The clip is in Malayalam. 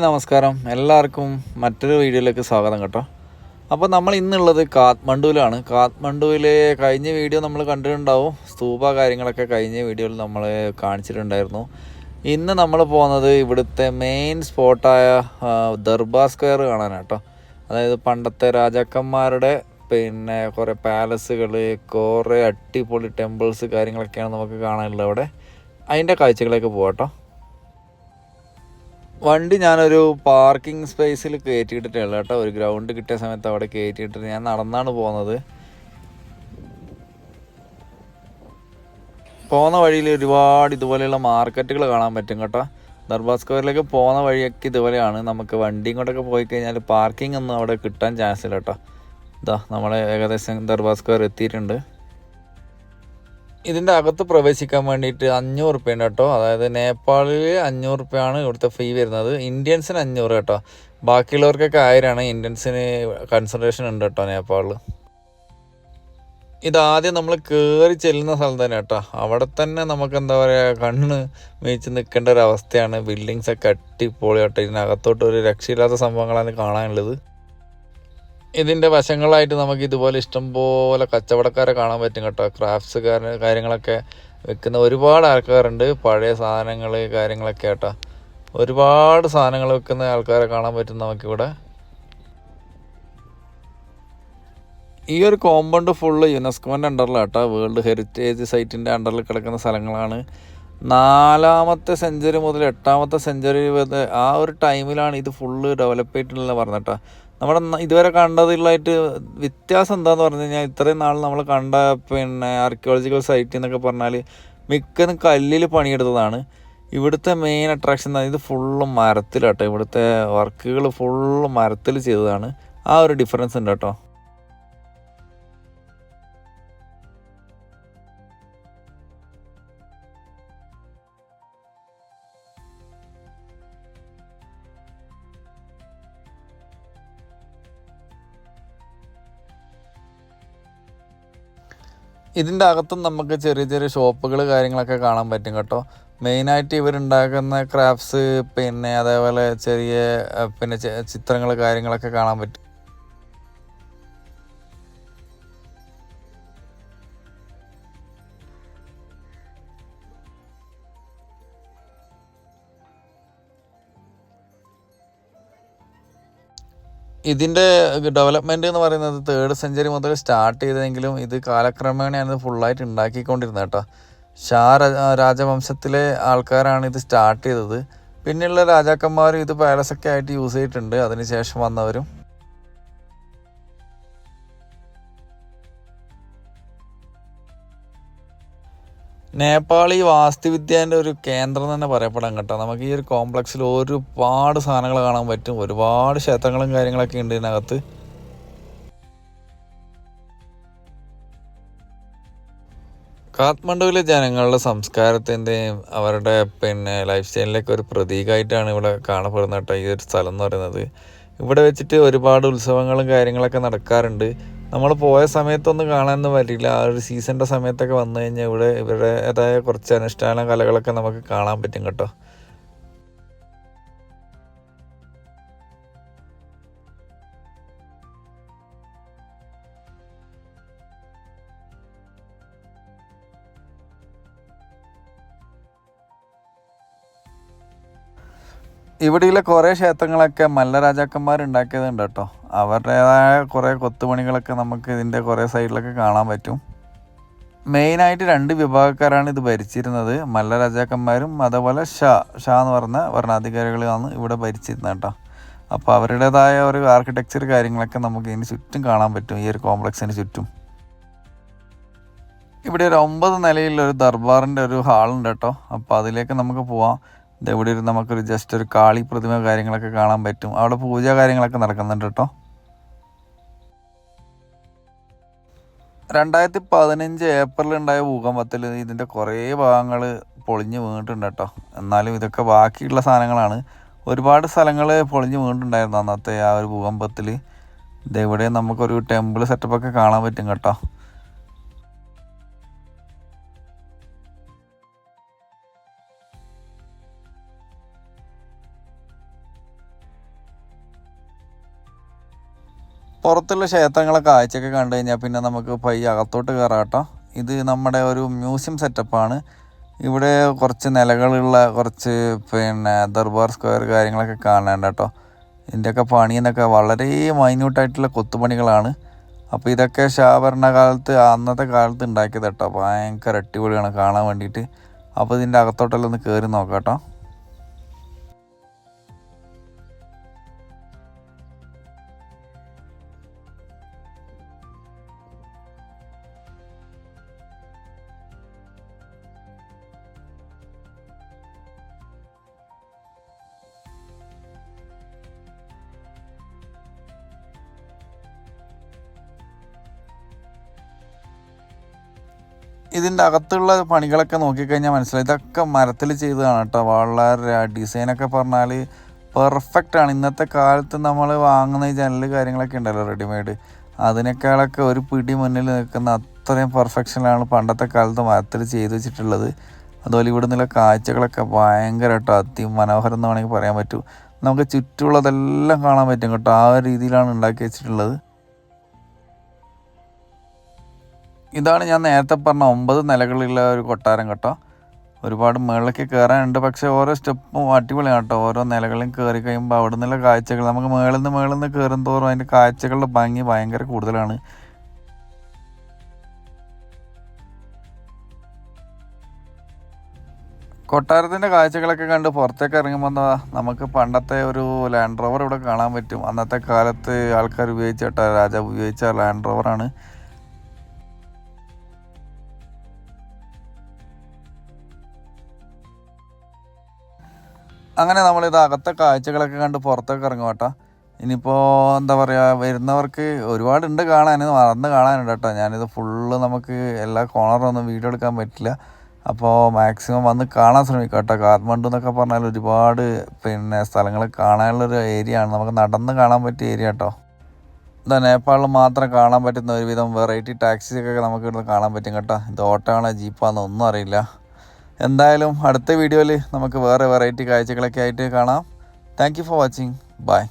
ഹായ് നമസ്കാരം. എല്ലാവർക്കും മറ്റൊരു വീഡിയോയിലേക്ക് സ്വാഗതം കേട്ടോ. അപ്പോൾ നമ്മൾ ഇന്നുള്ളത് കാത്മണ്ഡുവിലാണ് കാത്മണ്ഡുവിലെ കഴിഞ്ഞ വീഡിയോ നമ്മൾ കണ്ടിട്ടുണ്ടാവും. സ്തൂപ കാര്യങ്ങളൊക്കെ കഴിഞ്ഞ വീഡിയോയിൽ നമ്മൾ കാണിച്ചിട്ടുണ്ടായിരുന്നു. ഇന്ന് നമ്മൾ പോകുന്നത് ഇവിടുത്തെ മെയിൻ സ്പോട്ടായ ദർബാർ സ്ക്വയർ കാണാനാണ് കേട്ടോ. അതായത് പണ്ടത്തെ രാജാക്കന്മാരുടെ പിന്നെ കുറേ പാലസുകൾ കുറേ അടിപൊളി ടെമ്പിൾസ് കാര്യങ്ങളൊക്കെയാണ് നമുക്ക് കാണാനുള്ളത് അവിടെ. അതിന്റെ കാഴ്ചകളൊക്കെ പോകാം വണ്ടി ഞാനൊരു പാർക്കിംഗ് സ്പേസിൽ കയറ്റിയിട്ടിട്ടുള്ള കേട്ടോ. ഒരു ഗ്രൗണ്ട് കിട്ടിയ സമയത്ത് അവിടെ കയറ്റിയിട്ടിട്ട് ഞാൻ നടന്നാണ് പോകുന്നത്. പോകുന്ന വഴിയിൽ ഒരുപാട് ഇതുപോലെയുള്ള മാർക്കറ്റുകൾ കാണാൻ പറ്റും കേട്ടോ. ദർബാർ സ്ക്വയറിലേക്ക് പോകുന്ന വഴിയൊക്കെ ഇതുപോലെയാണ്. നമുക്ക് വണ്ടിയും കൊണ്ടൊക്കെ പോയി കഴിഞ്ഞാൽ പാർക്കിംഗ് ഒന്നും അവിടെ കിട്ടാൻ ചാൻസ് ഇല്ല കേട്ടോ. ഇതാ നമ്മൾ ഏകദേശം ദർബാർ സ്ക്വയർ എത്തിയിട്ടുണ്ട്. ഇതിന്റെ അകത്ത് പ്രവേശിക്കാൻ വേണ്ടിയിട്ട് അഞ്ഞൂറ് റുപ്യ ഉണ്ട് കേട്ടോ. അതായത് നേപ്പാളിൽ അഞ്ഞൂറ് റുപ്യാണ് ഇവിടുത്തെ ഫീ വരുന്നത്. ഇന്ത്യൻസിന് അഞ്ഞൂറ് കേട്ടോ. ബാക്കിയുള്ളവർക്കൊക്കെ ആയിരമാണ് ഇന്ത്യൻസിന് കൺസൺട്രേഷൻ ഉണ്ട് കേട്ടോ നേപ്പാളിൽ ഇതാദ്യം നമ്മൾ കയറി ചെല്ലുന്ന സ്ഥലം തന്നെ കേട്ടോ. അവിടെ തന്നെ നമുക്ക് എന്താ പറയുക കണ്ണ് മേയിച്ച് നിൽക്കേണ്ട ഒരു അവസ്ഥയാണ്. ബിൽഡിങ്സൊക്കെ അടിപൊളി കേട്ടോ ഇതിനകത്തോട്ട് ഒരു രക്ഷയില്ലാത്ത സംഭവങ്ങളാണ് കാണാനുള്ളത്. ഇതിന്റെ വശങ്ങളായിട്ട് നമുക്ക് ഇതുപോലെ ഇഷ്ടംപോലെ കച്ചവടക്കാരെ കാണാൻ പറ്റും കേട്ടോ. ക്രാഫ്റ്റ്സ് കാര്യങ്ങളൊക്കെ വെക്കുന്ന ഒരുപാട് ആൾക്കാരുണ്ട്. പഴയ സാധനങ്ങൾ കാര്യങ്ങളൊക്കെ കേട്ടോ. ഒരുപാട് സാധനങ്ങൾ വെക്കുന്ന ആൾക്കാരെ കാണാൻ പറ്റും നമുക്കിവിടെ. ഈ ഒരു കോമ്പൗണ്ട് ഫുള്ള് യുനെസ്കോന്റെ അണ്ടറിലാണ് കേട്ടോ വേൾഡ് ഹെറിറ്റേജ് സൈറ്റിന്റെ അണ്ടറിൽ കിടക്കുന്ന സ്ഥലങ്ങളാണ്. നാലാമത്തെ സെഞ്ചുറി മുതൽ എട്ടാമത്തെ സെഞ്ചുറി വരെ ആ ഒരു ടൈമിലാണ് ഇത് ഫുള്ള് ഡെവലപ്പ് ചെയ്തിട്ടുള്ള പറഞ്ഞിട്ടാ നമ്മുടെ ഇതുവരെ കണ്ടതിലായിട്ട് വ്യത്യാസം എന്താന്ന് പറഞ്ഞു കഴിഞ്ഞാൽ ഇത്രയും നാൾ നമ്മൾ കണ്ട പിന്നെ ആർക്കിയോളജിക്കൽ സൈറ്റ് എന്നൊക്കെ പറഞ്ഞാൽ മിക്കതും കല്ലിൽ പണിയെടുത്തതാണ്. ഇവിടുത്തെ മെയിൻ അട്രാക്ഷൻ ഇത് ഫുള്ള് മരത്തിലാട്ടോ ഇവിടുത്തെ വർക്കുകൾ ഫുള്ള് മരത്തിൽ ചെയ്തതാണ്. ആ ഒരു ഡിഫറൻസ് ഉണ്ട് കേട്ടോ ഇതിന്റെ അകത്തും നമുക്ക് ചെറിയ ചെറിയ ഷോപ്പുകൾ കാര്യങ്ങളൊക്കെ കാണാൻ പറ്റും കേട്ടോ. മെയിനായിട്ട് ഇവരുണ്ടാക്കുന്ന ക്രാഫ്റ്റ്സ് പിന്നെ അതേപോലെ ചെറിയ പിന്നെ ചിത്രങ്ങൾ കാര്യങ്ങളൊക്കെ കാണാൻ പറ്റും. ഇതിന്റെ ഡെവലപ്മെന്റ് എന്ന് പറയുന്നത് തേർഡ് സെഞ്ചുറി മുതൽ സ്റ്റാർട്ട് ചെയ്തതെങ്കിലും ഇത് കാലക്രമേണയാണ് ഇത് ഫുള്ളായിട്ട് ഉണ്ടാക്കിക്കൊണ്ടിരുന്നത് കേട്ടോ. ഷാ രാജവംശത്തിലെ ആൾക്കാരാണ് ഇത് സ്റ്റാർട്ട് ചെയ്തത്. പിന്നെയുള്ള രാജാക്കന്മാർ ഇത് പാലസൊക്കെ ആയിട്ട് യൂസ് ചെയ്തിട്ടുണ്ട്. അതിനുശേഷം വന്നവരും. നേപ്പാളി വാസ്തുവിദ്യേന്റെ ഒരു കേന്ദ്രം തന്നെ പറയപ്പെടാൻ കേട്ടോ. നമുക്ക് ഈ ഒരു കോംപ്ലക്സിൽ ഒരുപാട് സാധനങ്ങൾ കാണാൻ പറ്റും. ഒരുപാട് ക്ഷേത്രങ്ങളും കാര്യങ്ങളൊക്കെ ഉണ്ട് ഇതിനകത്ത്. കാത്മണ്ഡുവിലെ ജനങ്ങളുടെ സംസ്കാരത്തിന്റെയും അവരുടെ പിന്നെ ലൈഫ് സ്റ്റൈലിലൊക്കെ ഒരു പ്രതീകമായിട്ടാണ് ഇവിടെ കാണപ്പെടുന്നത് കേട്ടോ ഈ ഒരു സ്ഥലം എന്ന് പറയുന്നത്. ഇവിടെ വെച്ചിട്ട് ഒരുപാട് ഉത്സവങ്ങളും കാര്യങ്ങളൊക്കെ നടക്കാറുണ്ട്. നമ്മൾ പോയ സമയത്തൊന്നും കാണാനൊന്നും പറ്റില്ല ആ ഒരു സീസണിന്റെ സമയത്തൊക്കെ വന്നു കഴിഞ്ഞാൽ ഇവിടെ ഇവരുടേതായ കുറച്ച് അനുഷ്ഠാന കലകളൊക്കെ നമുക്ക് കാണാൻ പറ്റും കേട്ടോ. ഇവിടെയുള്ള കുറേ ക്ഷേത്രങ്ങളൊക്കെ മല്ല രാജാക്കന്മാർ ഉണ്ടാക്കിയതുണ്ട് കേട്ടോ. അവരുടേതായ കുറേ കൊത്തുപണികളൊക്കെ നമുക്ക് ഇതിന്റെ കുറേ സൈഡിലൊക്കെ കാണാൻ പറ്റും. മെയിനായിട്ട് രണ്ട് വിഭാഗക്കാരാണ് ഇത് ഭരിച്ചിരുന്നത്. മല്ല രാജാക്കന്മാരും അതേപോലെ ഷാ ഷാ എന്ന് പറഞ്ഞ ഭരണാധികാരികളാണ് ഇവിടെ ഭരിച്ചിരുന്നത് കേട്ടോ. അപ്പോൾ അവരുടേതായ ഒരു ആർക്കിടെക്ചർ കാര്യങ്ങളൊക്കെ നമുക്ക് ഇതിന് ചുറ്റും കാണാൻ പറ്റും ഈ ഒരു കോംപ്ലക്സിന് ചുറ്റും. ഇവിടെ ഒരു ഒമ്പത് നിലയിലുള്ള ഒരു ദർബാറിന്റെ ഒരു ഹാളുണ്ട് കേട്ടോ. അപ്പോൾ അതിലേക്ക് നമുക്ക് പോവാം. ഇത് നമുക്ക് ഒരു നമുക്കൊരു ജസ്റ്റ് ഒരു കാളി പ്രതിമ കാര്യങ്ങളൊക്കെ കാണാൻ പറ്റും. അവിടെ പൂജ കാര്യങ്ങളൊക്കെ നടക്കുന്നുണ്ട് കേട്ടോ. രണ്ടായിരത്തി പതിനഞ്ച് ഏപ്രിൽ ഉണ്ടായ ഭൂകമ്പത്തിൽ ഇതിന്റെ കുറേ ഭാഗങ്ങൾ പൊളിഞ്ഞ് വീണിട്ടുണ്ട് കേട്ടോ. എന്നാലും ഇതൊക്കെ ബാക്കിയുള്ള സാധനങ്ങളാണ്. ഒരുപാട് സ്ഥലങ്ങൾ പൊളിഞ്ഞ് വീണിട്ടുണ്ടായിരുന്നു അന്നത്തെ ആ ഒരു ഭൂകമ്പത്തിൽ ഇതെവിടെ നമുക്കൊരു ടെമ്പിൾ സെറ്റപ്പൊക്കെ കാണാൻ പറ്റും കേട്ടോ. പുറത്തുള്ള ക്ഷേത്രങ്ങളെ കാഴ്ചയൊക്കെ കണ്ടു കഴിഞ്ഞാൽ പിന്നെ നമുക്ക് പൈ അകത്തോട്ട് കയറാട്ടോ ഇത് നമ്മുടെ ഒരു മ്യൂസിയം സെറ്റപ്പാണ്. ഇവിടെ കുറച്ച് നിലകളുള്ള കുറച്ച് പിന്നെ ദർബാർ സ്ക്വയർ കാര്യങ്ങളൊക്കെ കാണാനുണ്ട് കേട്ടോ ഇതിന്റെയൊക്കെ പണിയെന്നൊക്കെ വളരെ മൈന്യൂട്ടായിട്ടുള്ള കൊത്തുപണികളാണ്. അപ്പോൾ ഇതൊക്കെ ഷാ ഭരണകാലത്ത് അന്നത്തെ കാലത്ത് ഉണ്ടാക്കിയത് കേട്ടോ ഭയങ്കര അടിപൊളിയാണ് കാണാൻ വേണ്ടിയിട്ട്. അപ്പോൾ ഇതിന്റെ അകത്തോട്ടെല്ലാം ഒന്ന് കയറി നോക്കാം കേട്ടോ ഇതിന്റെ അകത്തുള്ള പണികളൊക്കെ നോക്കിക്കഴിഞ്ഞാൽ മനസ്സിലായി. ഇതൊക്കെ മരത്തിൽ ചെയ്തതാണ് കേട്ടോ. വളരെ ഡിസൈനൊക്കെ പറഞ്ഞാൽ പെർഫെക്റ്റ് ആണ്. ഇന്നത്തെ കാലത്ത് നമ്മൾ വാങ്ങുന്ന ഈ ജനൽ കാര്യങ്ങളൊക്കെ ഉണ്ടല്ലോ റെഡിമെയ്ഡ് അതിനേക്കാളൊക്കെ ഒരു പിടി മുന്നിൽ നിൽക്കുന്ന അത്രയും പെർഫെക്ഷനിലാണ് പണ്ടത്തെ കാലത്ത് മരത്തിൽ ചെയ്ത് വെച്ചിട്ടുള്ളത്. അതുപോലെ ഇവിടെ നിന്നുള്ള കാഴ്ചകളൊക്കെ ഭയങ്കര കേട്ടോ. അതിമനോഹരം എന്ന് വേണമെങ്കിൽ പറയാൻ പറ്റും. നമുക്ക് ചുറ്റുമുള്ളതെല്ലാം കാണാൻ പറ്റും കേട്ടോ. ആ ഒരു രീതിയിലാണ് ഉണ്ടാക്കി വെച്ചിട്ടുള്ളത്. ഇതാണ് ഞാൻ നേരത്തെ പറഞ്ഞ ഒമ്പത് നിലകളുള്ള ഒരു കൊട്ടാരം കേട്ടോ. ഒരുപാട് മുകളിലേക്ക് കയറാനുണ്ട് പക്ഷേ ഓരോ സ്റ്റെപ്പും അടിപൊളിയാണ് കേട്ടോ. ഓരോ നിലകളിലും കയറി കഴിയുമ്പോൾ അവിടെ നിന്നുള്ള കാഴ്ചകൾ. നമുക്ക് മുകളിൽ നിന്ന് മുകളിൽ നിന്ന് കയറും തോറും അതിന്റെ കാഴ്ചകളുടെ ഭംഗി ഭയങ്കര കൂടുതലാണ്. കൊട്ടാരത്തിന്റെ കാഴ്ചകളൊക്കെ കണ്ട് പുറത്തേക്ക് ഇറങ്ങുമ്പോൾ നമുക്ക് പണ്ടത്തെ ഒരു ലാൻഡ് റോവർ ഇവിടെ കാണാൻ പറ്റും. അന്നത്തെ കാലത്ത് ആൾക്കാർ ഉപയോഗിച്ച രാജാവ് ഉപയോഗിച്ച ലാൻഡ് റോവറാണ് അങ്ങനെ നമ്മളിത് അകത്തെ കാഴ്ചകളൊക്കെ കണ്ട് പുറത്തൊക്കെ ഇറങ്ങും കേട്ടോ ഇനിയിപ്പോൾ എന്താ പറയുക വരുന്നവർക്ക് ഒരുപാടുണ്ട് കാണാൻ മറന്ന് കാണാനുണ്ട് കേട്ടോ. ഞാനിത് ഫുള്ള് നമുക്ക് എല്ലാ കോണറൊന്നും വീഡിയോ എടുക്കാൻ പറ്റില്ല. അപ്പോൾ മാക്സിമം വന്ന് കാണാൻ ശ്രമിക്കുക കേട്ടോ കാഠ്മണ്ഡു എന്നൊക്കെ പറഞ്ഞാൽ ഒരുപാട് പിന്നെ സ്ഥലങ്ങൾ കാണാനുള്ളൊരു ഏരിയ ആണ്. നമുക്ക് നടന്ന് കാണാൻ പറ്റിയ ഏരിയ കേട്ടോ എന്താ നേപ്പാളിൽ മാത്രം കാണാൻ പറ്റുന്ന ഒരുവിധം വെറൈറ്റി ടാക്സിയൊക്കെ നമുക്ക് ഇവിടെ കാണാൻ പറ്റും കേട്ടോ. ഇത് ഓട്ടോ ആണോ ജീപ്പാണോ ഒന്നും അറിയില്ല. എന്തായാലും അടുത്ത വീഡിയോയിൽ നമുക്ക് വേറെ വെറൈറ്റി കാഴ്ചകളൊക്കെ ആയിട്ട് കാണാം. Thank for watching bye